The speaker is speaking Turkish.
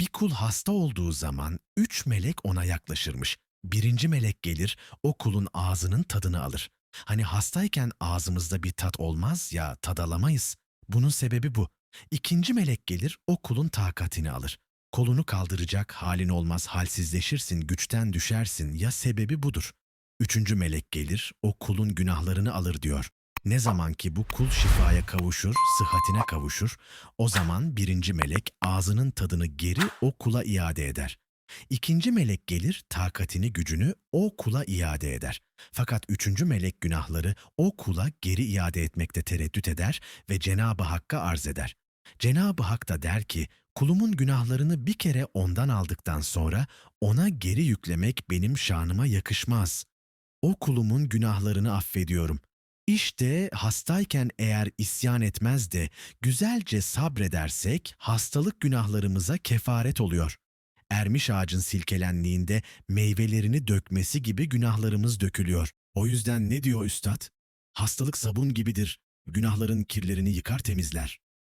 Bir kul hasta olduğu zaman üç melek ona yaklaşırmış. Birinci melek gelir, o kulun ağzının tadını alır. Hani hastayken ağzımızda bir tat olmaz ya, tadalamayız. Bunun sebebi bu. İkinci melek gelir, o kulun takatini alır. Kolunu kaldıracak halin olmaz, halsizleşirsin, güçten düşersin ya sebebi budur. Üçüncü melek gelir, o kulun günahlarını alır diyor. Ne zaman ki bu kul şifaya kavuşur, sıhhatine kavuşur, o zaman birinci melek ağzının tadını geri o kula iade eder. İkinci melek gelir, takatini, gücünü o kula iade eder. Fakat üçüncü melek günahları o kula geri iade etmekte tereddüt eder ve Cenab-ı Hakk'a arz eder. Cenab-ı Hak da der ki, kulumun günahlarını bir kere ondan aldıktan sonra ona geri yüklemek benim şanıma yakışmaz. O kulumun günahlarını affediyorum. İşte hastayken eğer isyan etmez de güzelce sabredersek hastalık günahlarımıza kefaret oluyor. Ermiş ağacın silkelendiğinde meyvelerini dökmesi gibi günahlarımız dökülüyor. O yüzden ne diyor üstad? Hastalık sabun gibidir. Günahların kirlerini yıkar temizler.